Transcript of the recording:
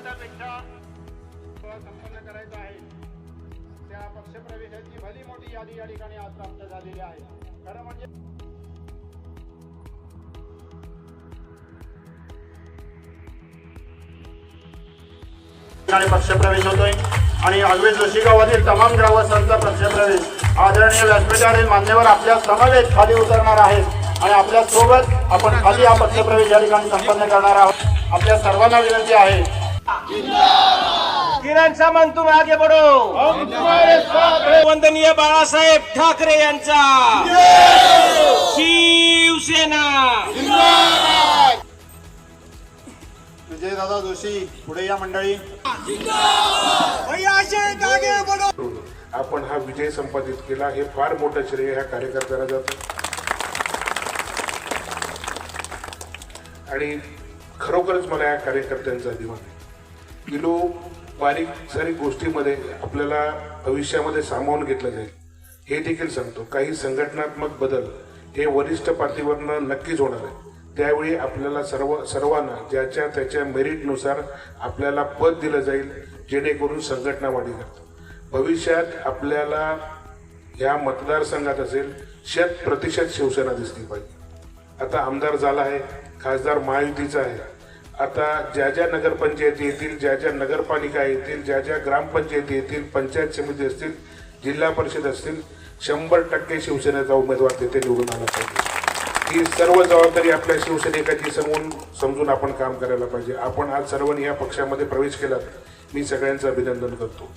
मतापेक्षा संपन्न करायचा आहे. त्या पक्षप्रवेशाची भली मोठी यादी या ठिकाणी आज प्राप्त झालेली आहे. खरं म्हणजे पक्षप्रवेश होतोय. आणि अगदी जोशीगावातील तमाम ग्रामस्थांचा पक्षप्रवेश आदरणीय व्यासपीठावरील मान्यवर आपल्या समवेत खाली उतरणार आहेत. आणि आपल्यासोबत आपण खाली हा पक्षप्रवेश या ठिकाणी संपन्न करणार आहोत. आपल्या सर्वांना विनंती आहे किरण सामंत तुम आगे बढो वंदनीय बाळासाहेब ठाकरे यांचा! शिवसेना! विजयदादा जोशी पुढे या मंडळी. आपण हा विजय संपादित केला हे फार मोठं श्रेय ह्या कार्यकर्त्याला जातं. आणि खरोखरच मला या कार्यकर्त्यांचा अभिमान आहे. किलो बारीक सारीक गोष्टीमध्ये आपल्याला भविष्यामध्ये सामावून घेतलं जाईल. हे देखील सांगतो. काही संघटनात्मक बदल हे वरिष्ठ पातळीवरनं नक्कीच होणार आहे त्यावेळी आपल्याला सर्व सर्वांना ज्याच्या त्याच्या मेरिटनुसार आपल्याला पद दिलं जाईल जेणेकरून संघटना वाढी करतो भविष्यात आपल्याला या मतदारसंघात असेल शत प्रतिशत शिवसेना दिसली पाहिजे. आता आमदार झाला आहे खासदार महायुतीचा आहे. आता ज्या ज्या नगरपंचायती येतील ज्या ज्या नगरपालिका येतील ज्या ज्या ग्रामपंचायती येतील पंचायत समिती असतील जिल्हा परिषद असतील शंभर टक्के शिवसेनेचा उमेदवार तिथे निवडून आला पाहिजे. ही सर्व जबाबदारी आपल्या शिवसैनिकाची समजून समजून आपण काम करायला पाहिजे. आपण आज सर्वांनी या पक्षामध्ये प्रवेश केलात मी सगळ्यांचं अभिनंदन करतो.